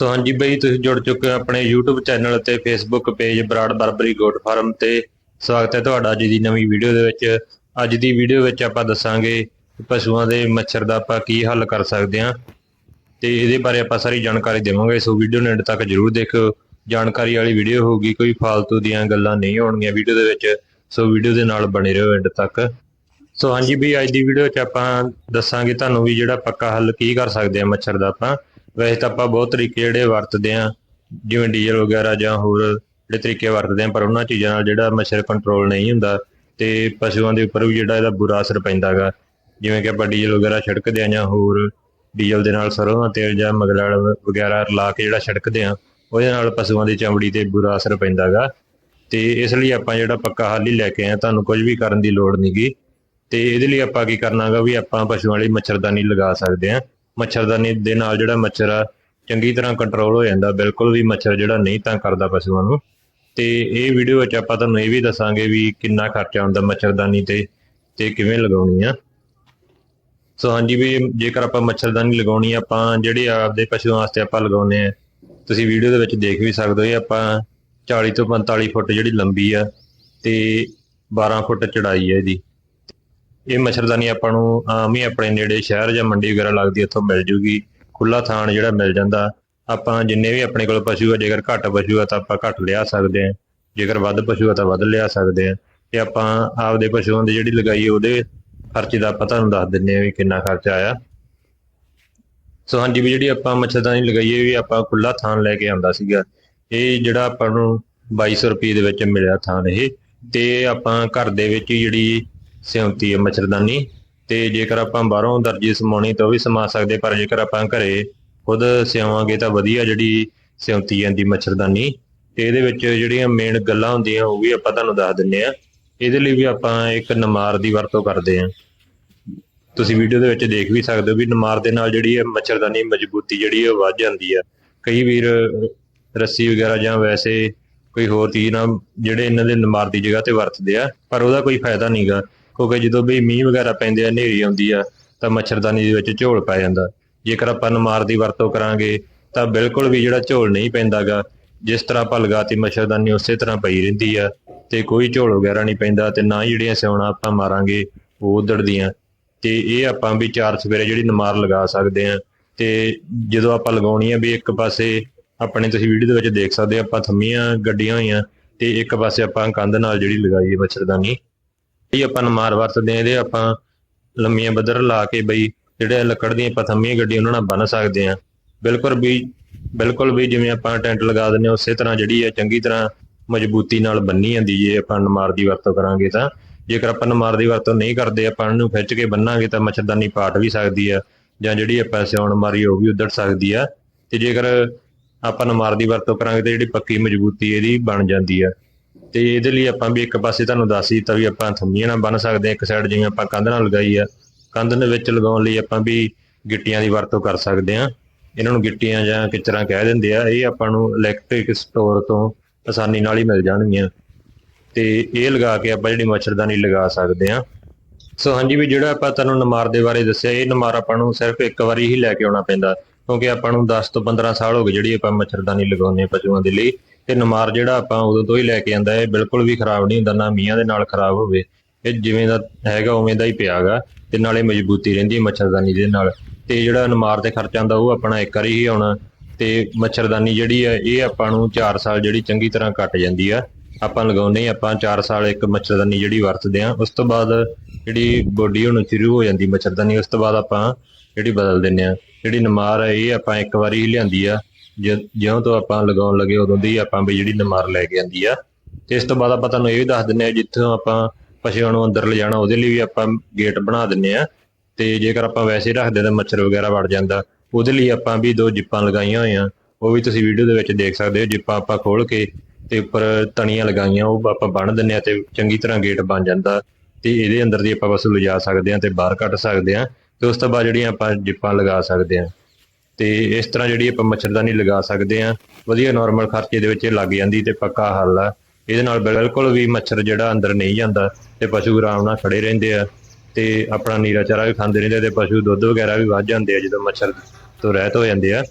ਤਾਂ ਹਾਂਜੀ ਬਈ, ਤੁਸੀਂ ਜੁੜ ਚੁੱਕੇ ਹੋ ਆਪਣੇ YouTube ਚੈਨਲ ਅਤੇ Facebook page Brar Barbari goat farm ਤੇ। ਸਵਾਗਤ ਹੈ ਤੁਹਾਡਾ ਅੱਜ ਦੀ ਨਵੀਂ ਵੀਡੀਓ ਦੇ ਵਿੱਚ। ਅੱਜ ਦੀ ਵੀਡੀਓ ਵਿੱਚ ਆਪਾਂ ਦੱਸਾਂਗੇ ਪਸ਼ੂਆਂ ਦੇ ਮੱਛਰ ਦਾ ਆਪਾਂ ਕੀ ਹੱਲ ਕਰ ਸਕਦੇ ਹਾਂ। ਤੇ ਇਹਦੇ ਬਾਰੇ ਆਪਾਂ ਸਾਰੀ ਜਾਣਕਾਰੀ ਦੇਵਾਂਗੇ, ਸੋ ਵੀਡੀਓ ਨੂੰ ਐਂਡ ਤੱਕ ਜਰੂਰ ਦੇਖਿਓ। ਜਾਣਕਾਰੀ ਵਾਲੀ ਵੀਡੀਓ ਹੋਊਗੀ, ਕੋਈ ਫਾਲਤੂ ਦੀਆਂ ਗੱਲਾਂ ਨਹੀਂ ਹੋਣਗੀਆਂ ਵੀਡੀਓ ਦੇ ਵਿੱਚ। ਸੋ ਵੀਡੀਓ ਦੇ ਨਾਲ ਬਣੇ ਰਹੋ ਐਂਡ ਤੱਕ। ਸੋ ਹਾਂਜੀ ਵੀ ਅੱਜ ਦੀ ਵੀਡੀਓ 'ਚ ਆਪਾਂ ਦੱਸਾਂਗੇ ਤੁਹਾਨੂੰ ਵੀ ਜਿਹੜਾ ਪੱਕਾ ਹੱਲ ਕੀ ਕਰ ਸਕਦੇ ਆ ਮੱਛਰ ਦਾ ਆਪਾਂ। ਵੈਸੇ ਤਾਂ ਆਪਾਂ ਬਹੁਤ ਤਰੀਕੇ ਜਿਹੜੇ ਵਰਤਦੇ ਆ ਜਿਵੇਂ ਡੀਜ਼ਲ ਵਗੈਰਾ ਜਾਂ ਹੋਰ ਜਿਹੜੇ ਤਰੀਕੇ ਵਰਤਦੇ ਆ ਪਰ ਉਹਨਾਂ ਚੀਜ਼ਾਂ ਨਾਲ ਜਿਹੜਾ ਮੱਛਰ ਕੰਟਰੋਲ ਨਹੀਂ ਹੁੰਦਾ ਤੇ ਪਸ਼ੂਆਂ ਦੇ ਉੱਪਰ ਵੀ ਜਿਹੜਾ ਇਹਦਾ ਬੁਰਾ ਅਸਰ ਪੈਂਦਾਗਾ। ਜਿਵੇਂ ਕਿ ਆਪਾਂ ਡੀਜ਼ਲ ਵਗੈਰਾ ਛਿੜਕਦੇ ਆ ਜਾਂ ਹੋਰ ਡੀਜ਼ਲ ਦੇ ਨਾਲ ਸਰੋਂ ਦਾ ਤੇਲ ਜਾਂ ਮਗਲੜ ਵਗੈਰਾ ਲਾ ਕੇ ਜਿਹੜਾ ਛਿੜਕਦੇ ਆ ਉਹਦੇ ਨਾਲ ਪਸ਼ੂਆਂ ਦੀ ਚਮੜੀ ਤੇ ਬੁਰਾ ਅਸਰ ਪੈਂਦਾਗਾ। ਤੇ ਇਸ ਲਈ ਆਪਾਂ ਜਿਹੜਾ ਪੱਕਾ ਹੱਲ ਹੀ ਲੈ ਕੇ ਆਏ ਆ ਤੁਹਾਨੂੰ ਕੁਝ ਵੀ ਕਰਨ ਦੀ ਲੋੜ ਨਹੀਂਗੀ ਤੇ ਇਹਦੇ ਲਈ ਆਪਾਂ ਕੀ ਕਰਨਾਗਾ ਵੀ ਆਪਾਂ ਪਸ਼ੂਆਂ ਲਈ ਮੱਛਰਦਾਨੀ ਲਗਾ ਸਕਦੇ ਆ ਮੱਛਰਦਾਨੀ ਦੇ ਨਾਲ ਜਿਹੜਾ ਮੱਛਰ ਆ, ਚੰਗੀ ਤਰ੍ਹਾਂ ਕੰਟਰੋਲ ਹੋ ਜਾਂਦਾ, ਬਿਲਕੁਲ ਵੀ ਮੱਛਰ ਜਿਹੜਾ ਨਹੀਂ ਤਾਂ ਕਰਦਾ ਪਸ਼ੂਆਂ ਨੂੰ। ਤੇ ਇਹ ਵੀਡੀਓ ਵਿੱਚ ਆਪਾਂ ਤੁਹਾਨੂੰ ਇਹ ਵੀ ਦੱਸਾਂਗੇ ਵੀ ਕਿੰਨਾ ਖਰਚਾ ਹੁੰਦਾ ਮੱਛਰਦਾਨੀ ਤੇ ਤੇ ਕਿਵੇਂ ਲਗਾਉਣੀ ਆ। ਸੋ ਹਾਂਜੀ ਵੀ, ਜੇਕਰ ਆਪਾਂ ਮੱਛਰਦਾਨੀ ਲਗਾਉਣੀ ਆ, ਆਪਾਂ ਜਿਹੜੇ ਆਪਦੇ ਪਸ਼ੂਆਂ ਵਾਸਤੇ ਆਪਾਂ ਲਗਾਉਨੇ ਆ, ਤੁਸੀਂ ਵੀਡੀਓ ਦੇ ਵਿੱਚ ਦੇਖ ਵੀ ਸਕਦੇ ਹੋ ਇਹ ਆਪਾਂ 40 ਤੋਂ 45 ਫੁੱਟ ਜਿਹੜੀ ਲੰਬੀ ਆ, ਤੇ 12 ਫੁੱਟ ਚੜਾਈ ਹੈ ਇਹਦੀ। ਇਹ ਮੱਛਰਦਾਨੀ ਆਪਾਂ ਨੂੰ ਆਮ ਹੀ ਆਪਣੇ ਨੇੜੇ ਸ਼ਹਿਰ ਜਾਂ ਮੰਡੀ ਵਗੈਰਾ ਲੱਗਦੀ ਇੱਥੋਂ ਮਿਲ ਜੂਗੀ। ਖੁੱਲਾ ਥਾਣ ਜਿਹੜਾ ਮਿਲ ਜਾਂਦਾ। ਆਪਾਂ ਜਿੰਨੇ ਵੀ ਆਪਣੇ ਕੋਲ ਪਸ਼ੂ ਆ, ਜੇਕਰ ਘੱਟ ਪਸ਼ੂ ਆ ਤਾਂ ਆਪਾਂ ਘੱਟ ਲਿਆ ਸਕਦੇ ਆ ਜੇਕਰ ਵੱਧ ਪਸ਼ੂ ਆ ਤਾਂ ਵੱਧ ਲਿਆ ਸਕਦੇ ਆ ਤੇ ਆਪਾਂ ਆਪਦੇ ਪਸ਼ੂਆਂ ਦੀ ਜਿਹੜੀ ਲਗਾਈ ਉਹਦੇ ਖਰਚੇ ਦਾ ਪਤਾ ਨੂੰ ਦੱਸ ਦਿੰਨੇ ਆ ਵੀ ਕਿੰਨਾ ਖਰਚਾ ਆਇਆ। ਸੋ ਹਾਂਜੀ ਵੀ ਜਿਹੜੀ ਆਪਾਂ ਮੱਛਰਦਾਨੀ ਲਗਾਈਏ ਵੀ ਆਪਾਂ ਖੁੱਲਾ ਥਾਨ ਲੈ ਕੇ ਆਂਦਾ ਸੀਗਾ। ਇਹ ਜਿਹੜਾ ਆਪਾਂ ਨੂੰ 2200 ਰੁਪਏ ਦੇ ਵਿੱਚ ਮਿਲਿਆ ਥਾਨ ਇਹ। ਤੇ ਆਪਾਂ ਘਰ ਦੇ ਵਿੱਚ ਹੀ ਜਿਹੜੀ ਸਿਉਂਤੀ ਹੈ ਮੱਛਰਦਾਨੀ, ਤੇ ਜੇਕਰ ਆਪਾਂ ਬਾਹਰੋਂ ਦਰਜੀ ਸਮਾਉਣੀ ਤਾਂ ਉਹ ਵੀ ਸਮਾ ਸਕਦੇ, ਪਰ ਜੇਕਰ ਆਪਾਂ ਘਰੇ ਖੁਦ ਸਿਆਵਾਂਗੇ ਤਾਂ ਵਧੀਆ ਜਿਹੜੀ ਸਿਉਂਤੀ ਜਾਂਦੀ ਮੱਛਰਦਾਨੀ। ਤੇ ਇਹਦੇ ਵਿੱਚ ਜਿਹੜੀਆਂ ਮੇਨ ਗੱਲਾਂ ਹੁੰਦੀਆਂ, ਉਹ ਵੀ ਆਪਾਂ ਤੁਹਾਨੂੰ ਦੱਸ ਦਿੰਨੇ ਆ ਇਹਦੇ ਲਈ ਵੀ ਆਪਾਂ ਇੱਕ ਨਮਾਰ ਦੀ ਵਰਤੋਂ ਕਰਦੇ ਆ ਤੁਸੀਂ ਵੀਡੀਓ ਦੇ ਵਿੱਚ ਦੇਖ ਵੀ ਸਕਦੇ ਹੋ ਵੀ ਨਮਾਰ ਦੇ ਨਾਲ ਜਿਹੜੀ ਹੈ ਮੱਛਰਦਾਨੀ ਮਜ਼ਬੂਤੀ ਜਿਹੜੀ ਹੈ ਵੱਧ ਜਾਂਦੀ ਆ। ਕਈ ਵੀਰ ਰੱਸੀ ਵਗੈਰਾ ਜਾਂ ਵੈਸੇ ਕੋਈ ਹੋਰ ਚੀਜ਼ ਨਾਲ ਜਿਹੜੇ ਇਹਨਾਂ ਦੇ ਨਮਾਰ ਦੀ ਜਗ੍ਹਾ ਤੇ ਵਰਤਦੇ ਆ, ਪਰ ਉਹਦਾ ਕੋਈ ਫਾਇਦਾ ਨਹੀਂਗਾ ਕਿਉਂਕਿ ਜਦੋਂ ਵੀ ਮੀਂਹ ਵਗੈਰਾ ਪੈਂਦੇ ਆ, ਹਨੇਰੀ ਆਉਂਦੀ ਆ, ਤਾਂ ਮੱਛਰਦਾਨੀ ਦੇ ਵਿੱਚ ਝੋਲ ਪੈ ਜਾਂਦਾ। ਜੇਕਰ ਆਪਾਂ ਨਮਾਰ ਦੀ ਵਰਤੋਂ ਕਰਾਂਗੇ, ਤਾਂ ਬਿਲਕੁਲ ਵੀ ਜਿਹੜਾ ਝੋਲ ਨਹੀਂ ਪੈਂਦਾਗਾ, ਜਿਸ ਤਰ੍ਹਾਂ ਆਪਾਂ ਲਗਾਤੀ ਮੱਛਰਦਾਨੀ ਉਸੇ ਤਰ੍ਹਾਂ ਪਈ ਰਹਿੰਦੀ ਆ, ਤੇ ਕੋਈ ਝੋਲ ਵਗੈਰਾ ਨਹੀਂ ਪੈਂਦਾ, ਤੇ ਨਾ ਹੀ ਜਿਹੜੀਆਂ ਸਿਉਣਾ ਆਪਾਂ ਮਾਰਾਂਗੇ, ਉਹ ਉਧੜਦੀਆਂ ਤੇ ਇਹ ਆਪਾਂ ਵੀ ਚਾਰ ਸਵੇਰੇ ਜਿਹੜੀ ਨਮਾਰ ਲਗਾ ਸਕਦੇ ਆ, ਤੇ ਜਦੋਂ ਆਪਾਂ ਲਗਾਉਣੀ ਆ ਵੀ ਇੱਕ ਪਾਸੇ ਆਪਣੇ ਤੁਸੀਂ ਵੀਡੀਓ ਦੇ ਵਿੱਚ ਦੇਖ ਸਕਦੇ ਆ, ਆਪਾਂ ਥੰਮੀਆਂ ਗੱਡੀਆਂ ਹੋਈਆਂ, ਤੇ ਇੱਕ ਪਾਸੇ ਆਪਾਂ ਕੰਧ ਨਾਲ ਜਿਹੜੀ ਲਗਾਈ ਹੈ ਮੱਛਰਦਾਨੀ ਇਹ ਆਪਾਂ ਨਮਾਰ ਵਰਤਦੇ ਆ ਇਹਦੇ ਆਪਾਂ ਲੰਮੀਆਂ ਬੱਦਰ ਲਾ ਕੇ ਬਈ ਜਿਹੜੇ ਲੱਕੜ ਦੀਆਂ ਆਪਾਂ ਥੰਮੀਆਂ ਉਹਨਾਂ ਨਾਲ ਬੰਨ ਸਕਦੇ ਆ ਬਿਲਕੁਲ ਵੀ ਬਿਲਕੁਲ ਵੀ ਜਿਵੇਂ ਆਪਾਂ ਟੈਂਟ ਲਗਾ ਦਿੰਨੇ ਆ ਉਸੇ ਤਰ੍ਹਾਂ ਜਿਹੜੀ ਹੈ ਚੰਗੀ ਤਰ੍ਹਾਂ ਮਜ਼ਬੂਤੀ ਨਾਲ ਬੰਨੀ ਜਾਂਦੀ ਜੇ ਆਪਾਂ ਨਮਾਰ ਦੀ ਵਰਤੋਂ ਕਰਾਂਗੇ ਤਾਂ। ਜੇਕਰ ਆਪਾਂ ਨਮਾਰ ਦੀ ਵਰਤੋਂ ਨਹੀਂ ਕਰਦੇ, ਆਪਾਂ ਇਹਨੂੰ ਖਿੱਚ ਕੇ ਬੰਨਾਂਗੇ ਤਾਂ ਮੱਛਰਦਾਨੀ ਪਾਟ ਵੀ ਸਕਦੀ ਆ ਜਾਂ ਜਿਹੜੀ ਆਪਾਂ ਸਿਉਣ ਮਾਰੀ ਉਹ ਵੀ ਉਧੜ ਸਕਦੀ ਆ ਤੇ ਜੇਕਰ ਆਪਾਂ ਨਮਾਰ ਦੀ ਵਰਤੋਂ ਕਰਾਂਗੇ ਤੇ ਜਿਹੜੀ ਪੱਕੀ ਮਜ਼ਬੂਤੀ ਇਹਦੀ ਬਣ ਜਾਂਦੀ ਆ ਤੇ ਇਹਦੇ ਲਈ ਆਪਾਂ ਵੀ ਇੱਕ ਪਾਸੇ ਤੁਹਾਨੂੰ ਦੱਸ ਹੀ ਦਿੱਤਾ ਵੀ ਆਪਾਂ ਥੰਮੀਆਂ ਨਾਲ ਬੰਨ ਸਕਦੇ ਹਾਂ। ਇੱਕ ਸਾਈਡ ਜਿਵੇਂ ਆਪਾਂ ਕੰਧ ਨਾਲ ਲਗਾਈ ਆ, ਕੰਧ ਦੇ ਵਿੱਚ ਲਗਾਉਣ ਲਈ ਆਪਾਂ ਵੀ ਗਿੱਟੀਆਂ ਦੀ ਵਰਤੋਂ ਕਰ ਸਕਦੇ ਹਾਂ। ਇਹਨਾਂ ਨੂੰ ਗਿੱਟੀਆਂ ਜਾਂ ਕਿਚਰਾਂ ਕਹਿ ਦਿੰਦੇ ਆ, ਇਹ ਆਪਾਂ ਨੂੰ ਇਲੈਕਟ੍ਰਿਕ ਸਟੋਰ ਤੋਂ ਆਸਾਨੀ ਨਾਲ ਹੀ ਮਿਲ ਜਾਣਗੀਆਂ। ਤੇ ਇਹ ਲਗਾ ਕੇ ਆਪਾਂ ਜਿਹੜੀ ਮੱਛਰਦਾਨੀ ਲਗਾ ਸਕਦੇ ਆ ਸੋ ਹਾਂਜੀ ਵੀ ਜਿਹੜਾ ਆਪਾਂ ਤੁਹਾਨੂੰ ਨਮਾਰ ਦੇ ਬਾਰੇ ਦੱਸਿਆ, ਇਹ ਨਮਾਰ ਆਪਾਂ ਨੂੰ ਸਿਰਫ ਇੱਕ ਵਾਰੀ ਹੀ ਲੈ ਕੇ ਆਉਣਾ ਪੈਂਦਾ, ਕਿਉਂਕਿ ਆਪਾਂ ਨੂੰ 10 ਤੋਂ 15 ਸਾਲ ਹੋ ਗਏ ਜਿਹੜੀ ਆਪਾਂ ਮੱਛਰਦਾਨੀ ਲਗਾਉਂਦੇ ਆ ਪਸ਼ੂਆਂ ਦੇ ਲਈ। ਤੇ ਨਮਾਰ ਜਿਹੜਾ ਆਪਾਂ ਉਦੋਂ ਤੋਂ ਹੀ ਲੈ ਕੇ ਆਂਦਾ, ਇਹ ਬਿਲਕੁਲ ਵੀ ਖਰਾਬ ਨਹੀਂ ਹੁੰਦਾ, ਨਾ ਮੀਆਂ ਦੇ ਨਾਲ ਖਰਾਬ ਹੋਵੇ। ਇਹ ਜਿਵੇਂ ਦਾ ਹੈਗਾ, ਉਵੇਂ ਦਾ ਹੀ ਪਿਆਗਾ ਤੇ ਨਾਲੇ ਮਜ਼ਬੂਤੀ ਰਹਿੰਦੀ ਹੈ ਮੱਛਰਦਾਨੀ ਦੇ ਨਾਲ। ਤੇ ਜਿਹੜਾ ਨਮਾਰ ਤੇ ਖਰਚਾ ਆਉਂਦਾ, ਉਹ ਆਪਣਾ ਇੱਕ ਵਾਰੀ ਹੀ ਆਉਣਾ। ਤੇ ਮੱਛਰਦਾਨੀ ਜਿਹੜੀ ਹੈ, ਇਹ ਆਪਾਂ ਨੂੰ 4 ਸਾਲ ਜਿਹੜੀ ਚੰਗੀ ਤਰ੍ਹਾਂ ਕੱਟ ਜਾਂਦੀ ਆ। ਆਪਾਂ ਲਗਾਉਂਦੇ ਆਪਾਂ 4 ਸਾਲ ਇੱਕ ਮੱਛਰਦਾਨੀ ਜਿਹੜੀ ਵਰਤਦੇ ਆ ਉਸ ਤੋਂ ਬਾਅਦ ਜਿਹੜੀ ਬੋਡੀ ਹੁਣ ਸ਼ੁਰੂ ਹੋ ਜਾਂਦੀ ਮੱਛਰਦਾਨੀ, ਉਸ ਤੋਂ ਬਾਅਦ ਆਪਾਂ ਜਿਹੜੀ ਬਦਲ ਦਿੰਨੇ ਆ ਜਿਹੜੀ ਨਮਾਰ ਹੈ, ਇਹ ਆਪਾਂ ਇੱਕ ਵਾਰੀ ਹੀ ਲਿਆਂਦੀ ਆ। ਜਿਉਂ ਤੋਂ ਆਪਾਂ ਲਗਾਉਣ ਲੱਗੇ ਉਦੋਂ ਦੀ ਆਪਾਂ ਵੀ ਜਿਹੜੀ ਨਮਾਰ ਲੈ ਕੇ ਆਂਦੀ ਆ। ਤੇ ਇਸ ਤੋਂ ਬਾਅਦ ਆਪਾਂ ਤੁਹਾਨੂੰ ਇਹ ਵੀ ਦੱਸ ਦਿੰਨੇ ਆ, ਜਿੱਥੋਂ ਆਪਾਂ ਪਸ਼ੂਆਂ ਨੂੰ ਅੰਦਰ ਲਿਜਾਣਾ, ਉਹਦੇ ਲਈ ਵੀ ਆਪਾਂ ਗੇਟ ਬਣਾ ਦਿੰਨੇ ਆ। ਤੇ ਜੇਕਰ ਆਪਾਂ ਵੈਸੇ ਰੱਖਦੇ ਤਾਂ ਮੱਛਰ ਵਗੈਰਾ ਵੜ ਜਾਂਦਾ। ਉਹਦੇ ਲਈ ਆਪਾਂ ਵੀ ਦੋ ਜਿੱਪਾਂ ਲਗਾਈਆਂ ਹੋਈਆਂ। ਉਹ ਵੀ ਤੁਸੀਂ ਵੀਡੀਓ ਦੇ ਵਿੱਚ ਦੇਖ ਸਕਦੇ ਹੋ, ਜਿੱਪਾਂ ਆਪਾਂ ਖੋਲ ਕੇ ਤੇ ਉੱਪਰ ਤਣੀਆਂ ਲਗਾਈਆਂ, ਉਹ ਆਪਾਂ ਬੰਨ ਦਿੰਨੇ ਆ ਤੇ ਚੰਗੀ ਤਰ੍ਹਾਂ ਗੇਟ ਬਣ ਜਾਂਦਾ। ਤੇ ਇਹਦੇ ਅੰਦਰ ਦੀ ਆਪਾਂ ਬਸ ਲਿਜਾ ਸਕਦੇ ਆ ਤੇ ਬਾਹਰ ਕੱਢ ਸਕਦੇ ਆ। ਤੇ ਉਸ ਤੋਂ ਬਾਅਦ ਜਿਹੜੀਆਂ ਆਪਾਂ ਜਿੱਪਾਂ ਲਗਾ ਸਕਦੇ ਆ। ਤੇ ਇਸ ਤਰ੍ਹਾਂ ਜਿਹੜੀ ਆਪਾਂ ਮੱਛਰਦਾਨੀ ਲਗਾ ਸਕਦੇ ਆ ਵਧੀਆ ਨਾਰਮਲ ਖਰਚੇ ਦੇ ਵਿੱਚ ਇਹ ਲੱਗ ਜਾਂਦੀ ਤੇ ਪੱਕਾ ਹੱਲ ਆ। ਇਹਦੇ ਨਾਲ ਬਿਲਕੁਲ ਵੀ ਮੱਛਰ ਜਿਹੜਾ ਅੰਦਰ ਨਹੀਂ ਜਾਂਦਾ ਤੇ ਪਸ਼ੂ ਆਰਾਮ ਨਾਲ ਖੜੇ ਰਹਿੰਦੇ ਆ ਤੇ ਆਪਣਾ ਨੀਰਾ ਚਾਰਾ ਵੀ ਖਾਂਦੇ ਰਹਿੰਦੇ ਤੇ ਪਸ਼ੂ ਦੁੱਧ ਵਗੈਰਾ ਵੀ ਵੱਧ ਜਾਂਦੇ ਆ ਜਦੋਂ ਮੱਛਰ ਤੋਂ ਰਹਿਤ ਹੋ ਜਾਂਦੇ ਆ।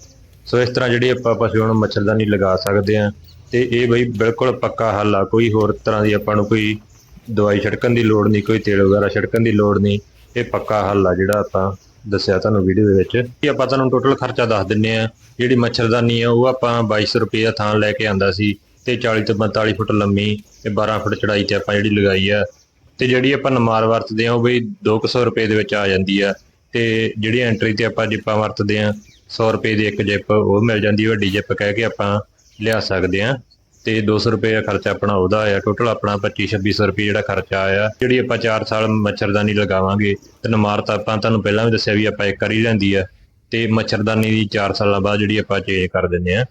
ਸੋ ਇਸ ਤਰ੍ਹਾਂ ਜਿਹੜੀ ਆਪਾਂ ਪਸ਼ੂਆਂ ਨੂੰ ਮੱਛਰਦਾਨੀ ਲਗਾ ਸਕਦੇ ਆ ਤੇ ਇਹ ਬਈ ਬਿਲਕੁਲ ਪੱਕਾ ਹੱਲ ਆ। ਕੋਈ ਹੋਰ ਤਰ੍ਹਾਂ ਦੀ ਆਪਾਂ ਨੂੰ ਕੋਈ ਦਵਾਈ ਛਿੜਕਣ ਦੀ ਲੋੜ ਨਹੀਂ, ਕੋਈ ਤੇਲ ਵਗੈਰਾ ਛਿੜਕਣ ਦੀ ਲੋੜ ਨਹੀਂ। ਇਹ ਪੱਕਾ ਹੱਲ ਆ ਜਿਹੜਾ ਆਪਾਂ ਦੱਸਿਆ ਤੁਹਾਨੂੰ ਵੀਡੀਓ ਦੇ ਵਿੱਚ। ਇਹ ਆਪਾਂ ਤੁਹਾਨੂੰ ਟੋਟਲ ਖਰਚਾ ਦੱਸ ਦਿੰਨੇ ਆ। ਜਿਹੜੀ ਮੱਛਰਦਾਨੀ ਆ, ਉਹ ਆਪਾਂ 2200 ਰੁਪਏ ਦਾ ਥਾਂ ਲੈ ਕੇ ਆਂਦਾ ਸੀ ਤੇ 40 ਤੋਂ 45 ਫੁੱਟ ਲੰਮੀ ਤੇ 12 ਫੁੱਟ ਚੜਾਈ ਤੇ ਆਪਾਂ ਜਿਹੜੀ ਲਗਾਈ ਆ। ਤੇ ਜਿਹੜੀ ਆਪਾਂ ਨਮਾਰ ਵਰਤਦੇ ਆ, ਉਹ ਬਈ 200 ਰੁਪਏ ਦੇ ਵਿੱਚ ਆ ਜਾਂਦੀ ਆ। ਤੇ ਜਿਹੜੀ ਐਂਟਰੀ ਤੇ ਆਪਾਂ ਜਿੱਪਾਂ ਵਰਤਦੇ ਆ 100 ਰੁਪਏ ਦੀ ਇੱਕ ਜਿੱਪ ਉਹ ਮਿਲ ਜਾਂਦੀ, ਵੱਡੀ ਜਿੱਪ ਕਹਿ ਕੇ ਆਪਾਂ ਲਿਆ ਸਕਦੇ ਆ। ਤੇ 200 ਰੁਪਏ ਦਾ ਖਰਚਾ ਆਪਣਾ ਉਹਦਾ ਆਇਆ ਟੋਟਲ ਆਪਣਾ 25 2600 ਰੁਪਏ ਜਿਹੜਾ ਖਰਚਾ ਆਇਆ, ਜਿਹੜੀ ਆਪਾਂ 4 ਸਾਲ ਮੱਛਰਦਾਨੀ ਲਗਾਵਾਂਗੇ, ਤੇ ਨਮਾਰ ਆਪਾਂ ਤੁਹਾਨੂੰ ਪਹਿਲਾਂ ਵੀ ਦੱਸਿਆ ਵੀ ਆਪਾਂ ਇੱਕ ਵਾਰੀ ਲੈਂਦੀ ਆ, ਤੇ ਮੱਛਰਦਾਨੀ ਦੀ 4 ਸਾਲਾਂ ਬਾਅਦ ਜਿਹੜੀ ਆਪਾਂ ਚੇਂਜ ਕਰ ਦਿੰਦੇ ਆ।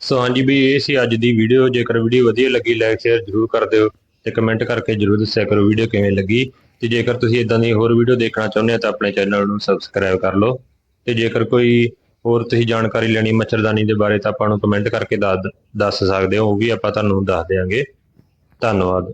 ਸੋ ਹਾਂਜੀ ਵੀ ਇਹ ਸੀ ਅੱਜ ਦੀ ਵੀਡੀਓ ਜੇਕਰ ਵੀਡੀਓ ਵਧੀਆ ਲੱਗੀ ਲਾਈਕ ਸ਼ੇਅਰ ਜਰੂਰ ਕਰ ਦਿਓ, ਤੇ ਕਮੈਂਟ ਕਰਕੇ ਜਰੂਰ ਦੱਸਿਆ ਕਰੋ ਵੀਡੀਓ ਕਿਵੇਂ ਲੱਗੀ। ਤੇ ਜੇਕਰ ਤੁਸੀਂ ਇਦਾਂ ਦੀ ਹੋਰ ਵੀਡੀਓ ਦੇਖਣਾ ਚਾਹੁੰਦੇ ਹੋ, ਤਾਂ ਆਪਣੇ ਚੈਨਲ ਨੂੰ ਸਬਸਕ੍ਰਾਈਬ ਕਰ ਲਓ। ਤੇ ਜੇਕਰ ਕੋਈ ਹੋਰ ਤੁਸੀਂ ਜਾਣਕਾਰੀ ਲੈਣੀ ਮੱਛਰਦਾਨੀ ਦੇ ਬਾਰੇ ਤਾਂ ਆਪਾਂ ਨੂੰ ਕਮੈਂਟ ਕਰਕੇ ਦੱਸ ਦੱਸ ਸਕਦੇ ਹੋ, ਉਹ ਵੀ ਆਪਾਂ ਤੁਹਾਨੂੰ ਦੱਸ ਦੇਵਾਂਗੇ ਧੰਨਵਾਦ।